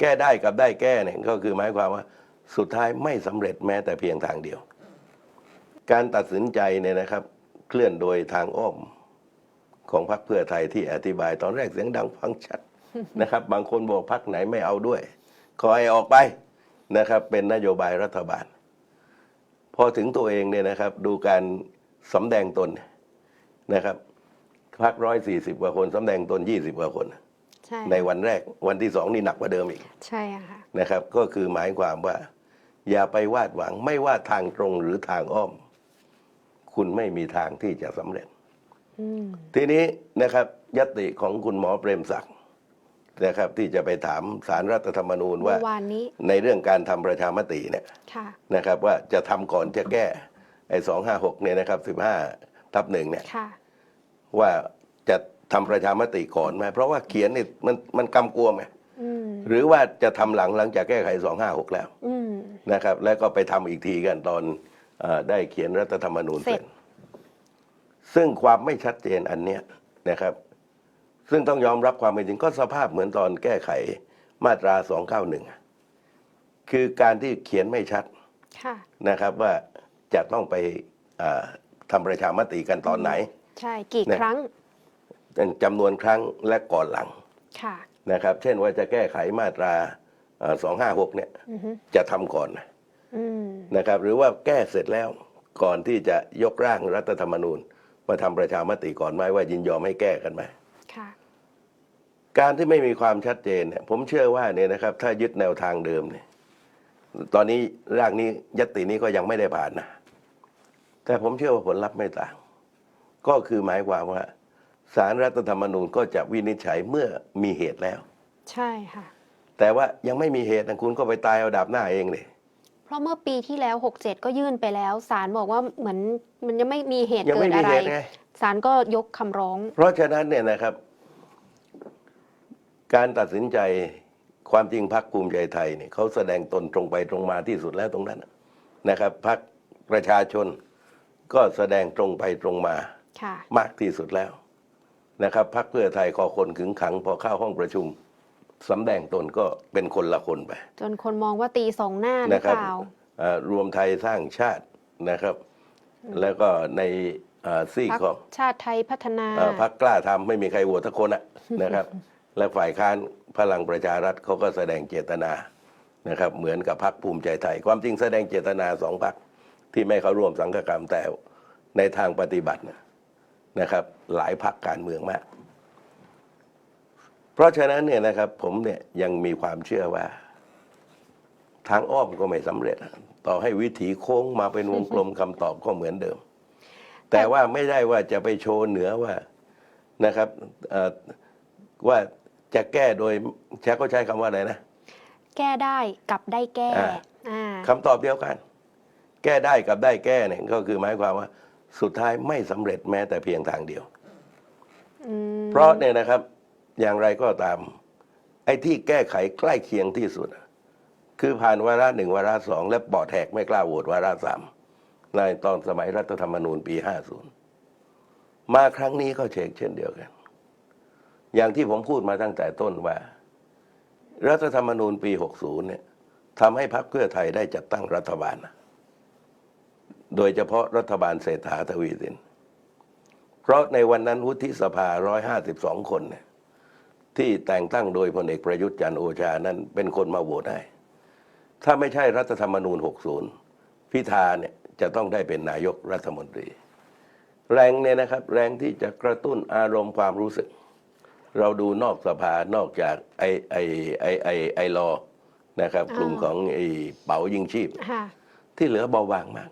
แก้ได้กับได้แก้เนี่ยก็คือหมายความว่าสุดท้ายไม่สำเร็จแม้แต่เพียงทางเดียว การตัดสินใจเนี่ยนะครับ เคลื่อนโดยทางอ้อมของพรรคเพื่อไทยที่อธิบายตอนแรกเสียงดังฟังชัดนะครับ บางคนบอกพรรคไหนไม่เอาด้วยขอให้ออกไปนะครับ เป็นนโยบายรัฐบาล พอถึงตัวเองเนี่ยนะครับ ดูการสำแดงตนนะครับพรรคร้อยสี่สิบกว่าคนสำแดงตนยี่สิบกว่าคน ใช่ในวันแรกวันที่สองนี่หนักกว่าเดิมอีกใช่อะค่ะนะครับ ก็คือหมายความว่า อย่าไปวาดหวังไม่ว่าทางตรงหรือทางอ้อม คุณไม่มีทางที่จะสำเร็จอืมทีนี้นะครับยติของคุณหมอเปรมศักดิ์นะครับ ที่จะไปถามสารรัฐธรรมนูญเมื่ว่าอวานนี้ในเรื่องการทำประชามติเนี่ยค่ะนะครับ ว่าจะทำก่อนจะแก้ไอ้สองห้าหกเนี่ยนะครับสิบห้าทับหนึ่งเนี่ยค่ะว่าจะ ทำประชามติก่อนไหมเพราะว่าเขียนนี่มันมันกำกวมไงอืมหรือว่าจะทำหลังหลังจากแก้ไขสองห้าหกแล้วอืมนะครับ แล้วก็ไปทำอีกทีกันตอนเออได้เขียนรัฐธรรมนูญเสร็เสร็จจซึ่งความไม่ชัดเจนอันเนี้ยนะครับ ซึ่งต้องยอมรับความเป็นจริงก็สภาพเหมือนตอนแก้ไขมาตรา 291 คือการที่เขียนไม่ชัดค่ะนะครับ ว่าจะต้องไปเอ่อทำประชามติกันตอนไหน ใช่ กี่เนี่ยครั้ง จำนวนครั้งและก่อนหลังค่ะนะครับ เช่นว่าจะแก้ไขมาตราเอ่อ256เนี่ยอือฮึจะทำก่อนนะอืมนะครับ หรือว่าแก้เสร็จแล้วก่อนที่จะยกร่างรัฐธรรมนูญ มาทำประชามติก่อนไหมว่ายินยอมให้แก้กันไหมค่ะการที่ไม่มีความชัดเจนเนี่ยผมเชื่อว่าเนี่ยนะครับ ถ้ายึดแนวทางเดิมเนี่ย ตอนนี้ร่างนี้ยตตินี้ก็ยังไม่ได้ผ่านนะแต่ผมเชื่อว่าผลลัพธ์ไม่ต่าง ก็คือหมายความว่า สารรัฐธรรมนูญก็จะวินิจฉัยเมื่อมีเหตุแล้ว ใช่ค่ะ แต่ว่ายังไม่มีเหตุนะคุณก็ไปตายเอาดาบหน้าเองเลยเพราะเมื่อปีที่แล้ว 67 ก็ยื่นไปแล้วศาลบอกว่าเหมือนมันยังไม่มีเหตุยังเกิไม่ดมีอะไรเหตุไงศาลก็ยกคำร้อง เพราะฉะนั้นเนี่ยนะครับ การตัดสินใจความจริงพักภูมิใจไทยเนี่ยเขาแสดงตนตรงไปตรงมาที่สุดแล้วตรงนั้นน่ะนะครับพักประชาชนก็แสดงตรงไปตรงมา ค่ะ มากที่สุดแล้ว นะครับพักเพื่อไทยคอคนขึงขังพอเข้าห้องประชุมสำแดงตนก็เป็นคนละคนไป จนคนมองว่าตีสองหน้าหรือนะครัเปล่าเอ่อรวมไทยสร้างชาตินะครับ แล้วก็ในเอ่อซีกพรรคของชาติไทยพัฒนาเอ่อพักกล้าทำไม่มีใครโหวตทักคนอะนะครับ และฝ่ายค้านพลังประชารัฐเขาก็แสดงเจตนานะครับ เหมือนกับพักภูมิใจไทย ความจริงแสดงเจตนาสองพักที่ไม่เข้าร่วมสังฆกรรมแต่ในทางปฏิบัตินะนะครับ หลายพักการเมืองมาก เพราะฉะนั้นเนี่ยนะครับ ผมเนี่ยยังมีความเชื่อว่า ทางอ้อมก็ไม่สำเร็จ ต่อให้วิถีโค้งมาเป็นวงกลมคำตอบก็เหมือนเดิม แต่ว่าไม่ได้ว่าจะไปโชว์เหนือว่านะครับเอ่อว่าจะแก้โดยใช้เขาใช้คำว่าอะไรนะ แก้ได้กับได้แก้อ่าอ่าคำตอบเดียวกัน แก้ได้กับได้แก้เนี่ยก็คือหมายความว่าสุดท้ายไม่สำเร็จแม้แต่เพียงทางเดียวอืม เพราะเนี่ยนะครับอย่างไรก็ตาม ไอ้ที่แก้ไขใกล้เคียงที่สุด คือผ่านวาระหนึ่งวาระสองและปอดแหกไม่กล้าโหวตวาระสามในตอนสมัยรัฐธรรมนูญปีห้าศูนย์มาครั้งนี้ก็เชกเช่นเดียวกัน อย่างที่ผมพูดมาตั้งแต่ต้นว่า รัฐธรรมนูญปี60เนี่ยทำให้พรรคเพื่อไทยได้จัดตั้งรัฐบาล โดยเฉพาะรัฐบาลเศรษฐาทวีสิน เพราะในวันนั้นวุฒิสภา 152 คนเนี่ยที่แต่งตั้งโดยพลเอกประยุทธ์จันโอชานั้นเป็นคนมาโหวตให้ถ้าไม่ใช่รัฐธรรมนูญ 60 พิธาเนี่ยจะต้องได้เป็นนายกรัฐมนตรี แรงเนี่ยนะครับ แรงที่จะกระตุ้นอารมณ์ความรู้สึก เราดูนอกสภานอกจากไอไอไอไอไอรอนะครับ กลุ่มของไอเป๋ายิงชีพ ที่เหลือเบาบางมาก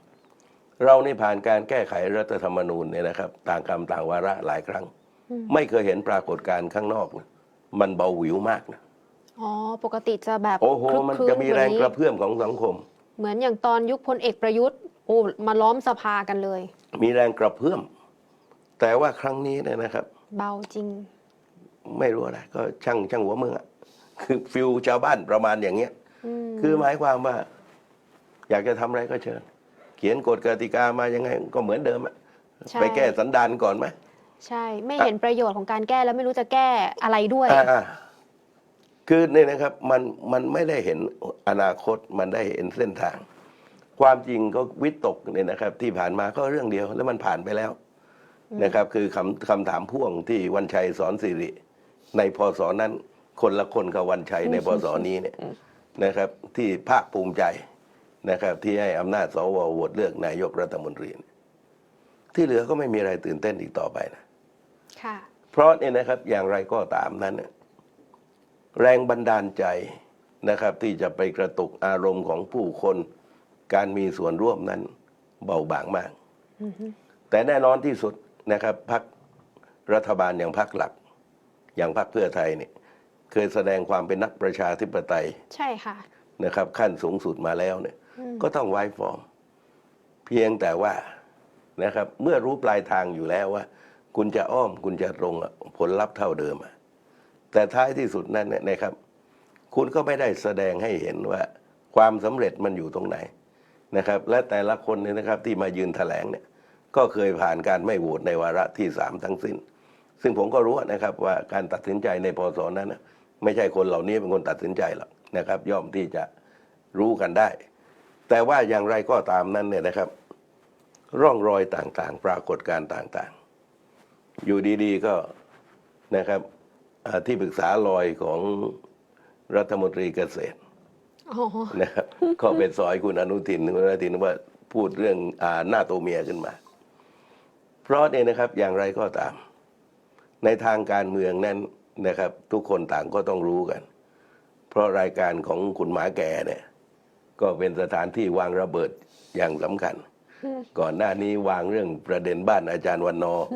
เรานี่ผ่านการแก้ไขรัฐธรรมนูญเนี่ยนะครับ ต่างกรรมต่างวาระหลายครั้งอืมไม่เคยเห็นปรากฏการณ์ข้างนอกนะมันเบาหวิวมากนะอ๋อปกติจะแบบโอ้โหคลึกมันคลื้จะมีแรงว่กระเพื่อมของสังคม เหมือนอย่างตอนยุคพลเอกประยุทธ์โอ้มาล้อมสภากันเลย มีแรงกระเพื่อม แต่ว่าครั้งนี้เนี่ยนะครับ เบาจริง ไม่รู้อะไรก็ช่างช่างหัวเมืองอะคือฟิลชาวบ้านประมาณอย่างเงี้ยอืมคือหมายความว่า อยากจะทำอะไรก็เชิญ เขียนกฎกติกามายังไงก็เหมือนเดิมอะใช่ ไปแก้สันดานก่อนไหมใช่ไม่เห็นประโยชน์ของการแก้แล้วไม่รู้จะแก้อะไรด้วย อ่าอ่าคือเนี่ยนะครับมันมันไม่ได้เห็นอนาคตมันได้เห็นเส้นทาง ความจริงก็วิตกเนี่ยนะครับ ที่ผ่านมาก็เรื่องเดียวแล้วมันผ่านไปแล้วนะครับ คือคำคำถามพ่วงที่วันชัยสอนสิริ ในพศนั้นคนละคนกับวันชัยในพศนี้เนี่ยนะครับ ที่ภาคภูมิใจ นะครับที่ให้อำนาจสวโหวตเลือกนายกรัฐมนตรีเนี่ยที่เหลือก็ไม่มีอะไรตื่นเต้นอีกต่อไปนะค่ะเพราะเนี่ยนะครับอย่างไรก็ตามนั้นเนี่ยแรงบันดาลใจนะครับ ที่จะไปกระตุกอารมณ์ของผู้คนการมีส่วนร่วมนั้นเบาบางมากอือฮึแต่แน่นอนที่สุดนะครับพักรัฐบาลอย่างพักหลัก อย่างพักเพื่อไทยเนี่ยเคยแสดงความเป็นนักประชาธิปไตย ใช่ค่ะนะครับ ขั้นสูงสุดมาแล้วเนี่ยอืม ก็ต้องไว้ฟอร์ม เพียงแต่ว่านะครับ เมื่อรู้ปลายทางอยู่แล้วว่า คุณจะอ้อมคุณจะตรงผลลัพธ์เท่าเดิมแต่ท้ายที่สุดนั้นเนี่ยนะครับ คุณก็ไม่ได้แสดงให้เห็นว่า ความสำเร็จมันอยู่ตรงไหนนะครับ และแต่ละคนเนี่ยนะครับที่มายืนแถลงเนี่ยก็เคยผ่านการไม่โหวตในวาระที่สามทั้งสิ้น ซึ่งผมก็รู้นะครับว่าการตัดสินใจในพศนั้นนะไม่ใช่คนเหล่านี้เป็นคนตัดสินใจหรอกนะครับ ย่อมที่จะรู้กันได้ แต่ว่าอย่างไรก็ตามนั้นเนี่ยนะครับ ร่องรอยต่างๆ ปรากฏการณ์ต่างๆ อยู่ดีๆก็นะครับอ่าที่ปรึกษาลอยของรัฐมนตรีเกษตรอ๋อนะครับก็เป็นซอยคุณอนุทินคุณอนุทินว่าพูดเรื่องอ่าหน้าตัวเมียขึ้นมา เพราะเนี่ยนะครับอย่างไรก็ตาม ในทางการเมืองนั้นนะครับ ทุกคนต่างก็ต้องรู้กัน เพราะรายการของคุณหมาแก่เนี่ย ก็เป็นสถานที่วางระเบิดอย่างสำคัญ ก่อนหน้านี้วางเรื่องประเด็นบ้านอาจารย์วันนอร์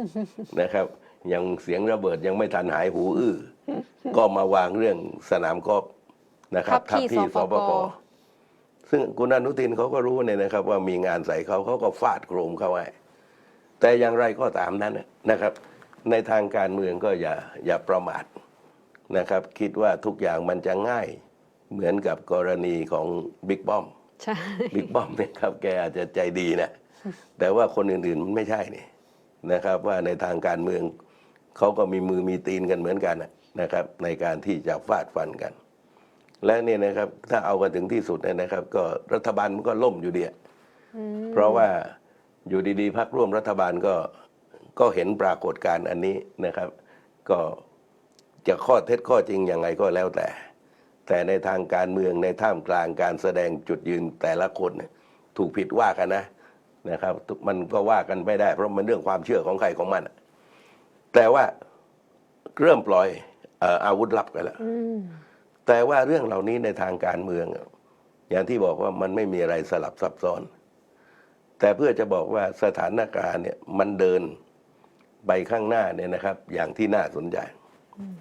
นะครับ ยังเสียงระเบิดยังไม่ทันหายหูอื้อก็มาวางเรื่องสนามกอล์ฟนะครับทับที่สปสปกกซึ่งคุณอนุทินเขาก็รู้เนี่ยนะครับ ว่ามีงานใส่เขาเขาก็ฟาดโครมเข้าไว้แต่อย่างไรก็ตามนั้นนะครับ ในทางการเมืองก็อย่าอย่าประมาทนะครับ คิดว่าทุกอย่างมันจะง่าย เหมือนกับกรณีของบิ๊กป้อมใช่บิ๊กป้อมเนี่ยครับแกอาจจะใจดีนะ แต่ว่าคนอื่นๆมันไม่ใช่นี่นะครับ ว่าในทางการเมืองเขาก็มีมือมีตีนกันเหมือนกันน่ะนะครับ ในการที่จะฟาดฟันกัน และเนี่ยนะครับถ้าเอากันถึงที่สุดเนี่ยนะครับ ก็รัฐบาลมันก็ล่มอยู่ดีอะอืมเพราะว่าอยู่ดีๆพักร่วมรัฐบาลก็ก็เห็นปรากฏการณ์อันนี้นะครับ ก็จะข้อเท็จข้อจริงยังไงก็แล้วแต่ แต่ในทางการเมืองในท่ามกลางการแสดงจุดยืนแต่ละคนเนี่ยถูกผิดว่ากันนะนะครับ มันก็ว่ากันไม่ได้ เพราะมันเรื่องความเชื่อของใครของมันอะแต่ว่าเริ่มปล่อยเอ่ออาวุธลับกันแล้วอืมแต่ว่าเรื่องเหล่านี้ในทางการเมืองอะอย่างที่บอกว่ามันไม่มีอะไรสลับซับซ้อน แต่เพื่อจะบอกว่าสถานการณ์เนี่ยมันเดินไปข้างหน้าเนี่ยนะครับ อย่างที่น่าสนใจอืม